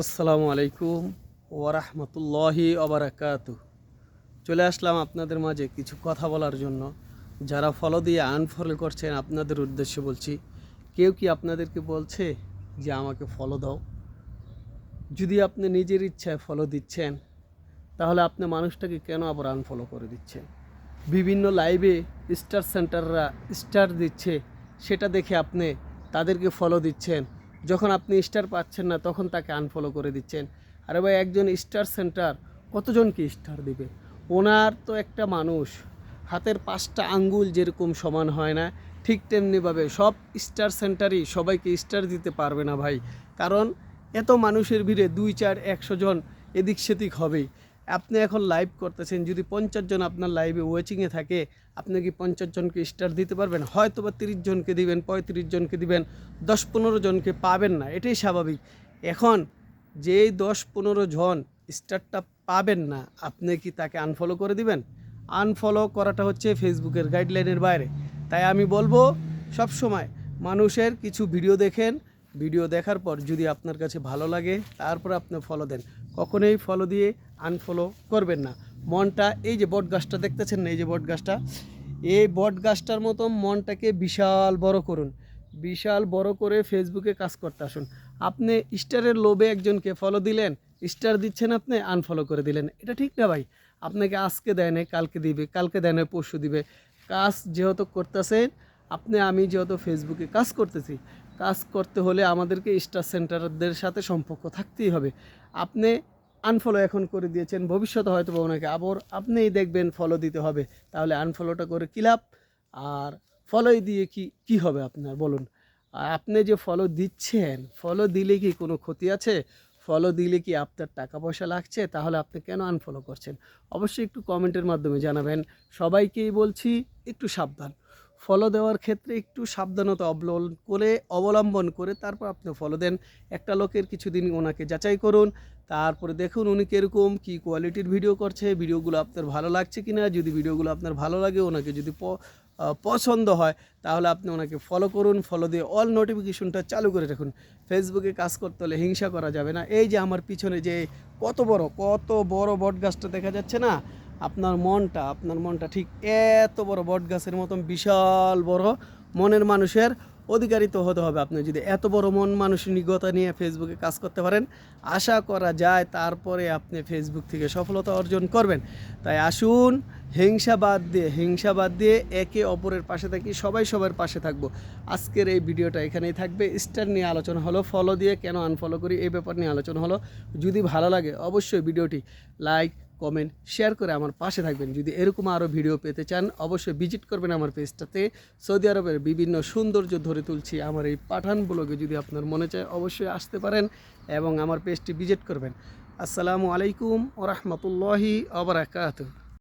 আসসালামু আলাইকুম ওরহমতুল্লাহি অবরাকাত চলে আসলাম আপনাদের মাঝে কিছু কথা বলার জন্য। যারা ফলো দিয়ে আনফলো করছেন, আপনাদের উদ্দেশ্যে বলছি, কেউ কি আপনাদেরকে বলছে যে আমাকে ফলো দাও? যদি আপনি নিজের ইচ্ছায় ফলো দিচ্ছেন, তাহলে আপনি মানুষটাকে কেন আবার আনফলো করে দিচ্ছেন? বিভিন্ন লাইভে স্টার সেন্টাররা স্টার দিচ্ছে, সেটা দেখে আপনি তাদেরকে ফলো দিচ্ছেন। যখন আপনি স্টার পাচ্ছেন না, তখন তাকে আনফলো করে দিচ্ছেন। আরে ভাই, একজন স্টার সেন্টার কতজনকে স্টার দিবে? ওনার তো একটা মানুষ, হাতের পাঁচটা আঙ্গুল যেরকম সমান হয় না, ঠিক তেমনিভাবে সব স্টার সেন্টারই সবাইকে স্টার দিতে পারবে না ভাই। কারণ এত মানুষের ভিড়ে দুই, চার, একশো জন এদিক সেদিক হবেই। আপনি এখন লাইভ করতেছেন, যদি পঞ্চাশ জন আপনার লাইভে ওয়েচিংয়ে থাকে, আপনি কি পঞ্চাশ জনকে স্টার দিতে পারবেন? হয়তো বা তিরিশ জনকে দিবেন, পঁয়ত্রিশ জনকে দিবেন, দশ পনেরো জনকে পাবেন না, এটাই স্বাভাবিক। এখন যেই দশ পনেরো জন স্টারটা পাবেন না, আপনি কি তাকে আনফলো করে দিবেন? আনফলো করাটা হচ্ছে ফেসবুকের গাইডলাইনের বাইরে। তাই আমি বলব সব সময় মানুষের কিছু ভিডিও দেখেন ভিডিও দেখার পর যদি আপনার কাছে ভালো লাগে, তারপর আপনি ফলো দেন। কখনোই ফলো দিয়ে আনফলো করবেন না। মনটা, এই যে বট গাছটা দেখতেছেন না, এই যে বট গাছটা? এই বট গাছটার মতো মনটাকে বিশাল বড় করুন। বিশাল বড় করে ফেসবুকে কাজ করতে আসুন। আপনি স্টারের লোভে একজনকে ফলো দিলেন, স্টার দিচ্ছেন আপনি আনফলো করে দিলেন। এটা ঠিক না ভাই? আপনাকে আজকে দেয় না কালকে দিবে, কালকে দেয় না পরশু দিবে। কাজ যেহেতু করতেছেন, আপনি, আমি যেহেতু ফেসবুকে কাজ করতেছি কাজ করতে হলে আমাদেরকে স্টার সেন্টারদের সাথে সম্পর্ক থাকতেই হবে। আপনি আনফলো এখন করে দিয়েছেন, ভবিষ্যতে হয়তো বা ওনাকে আবার আপনিই দেখবেন ফলো দিতে হবে। তাহলে আনফলোটা করে কী লাভ? আর ফলোই দিয়ে কি কি হবে আপনার বলুন? আপনি যে ফলো দিচ্ছেন ফলো দিলে কি কোনো ক্ষতি আছে? ফলো দিলে কি আপনার টাকা পয়সা লাগছে? তাহলে আপনি কেন আনফলো করছেন? অবশ্যই একটু কমেন্টের মাধ্যমে জানাবেন। সবাইকেই বলছি, একটু সাবধান। ফলো দেওয়ার ক্ষেত্রে একটু সাবধানতা অবলম্বন করে অবলম্বন করে তারপর আপনি ফলো দেন। একটা লোকের কিছুদিন ওনাকে যাচাই করুন, তারপরে দেখুন উনি কীরকম, কী কোয়ালিটির ভিডিও করছে, ভিডিওগুলো আপনার ভালো লাগছে কি না যদি ভিডিওগুলো আপনার ভালো লাগে, ওনাকে যদি পছন্দ হয়, তাহলে আপনি ওনাকে ফলো করুন, ফলো দিয়ে অল নোটিফিকেশনটা চালু করে রাখুন। ফেসবুকে কাজ করতে হলে হিংসা করা যাবে না। এই যে আমার পিছনে যে কত বড় কত বড় বট গাছটা দেখা যাচ্ছে না? আপনার মনটা আপনার মনটা ঠিক এত বড় বট গাছের মতন বিশাল বড় মনের মানুষের অধিকারিত হতে হবে আপনি যদি এত বড় মন মানসিকতা নিয়ে ফেসবুকে কাজ করতে পারেন, আশা করা যায় তারপরে আপনি ফেসবুক থেকে সফলতা অর্জন করবেন। তাই আসুন, হিংসা বাদ দিয়ে, হিংসা বাদ দিয়ে একে অপরের পাশে থাকি, সবাই সবার পাশে থাকব। আজকের এই ভিডিওটা এখানেই থাকবে। স্টার নিয়ে আলোচনা হলো ফলো দিয়ে কেন আনফলো করি, এই ব্যাপার নিয়ে আলোচনা হলো। যদি ভালো লাগে অবশ্যই ভিডিওটি লাইক কমেন্ট শেয়ার করে আমার পাশে থাকবেন। যদি এরকম আরও ভিডিও পেতে চান, অবশ্যই ভিজিট করবেন আমার পেজটাতে সৌদি আরবের বিভিন্ন সৌন্দর্য ধরে তুলছি আমার এই পাঠান ব্লগে যদি আপনার মনে চায়, অবশ্যই আসতে পারেন এবং আমার পেজটি ভিজিট করবেন। আসসালামু আলাইকুম ওরহমতুল্লাহি আবরাকাত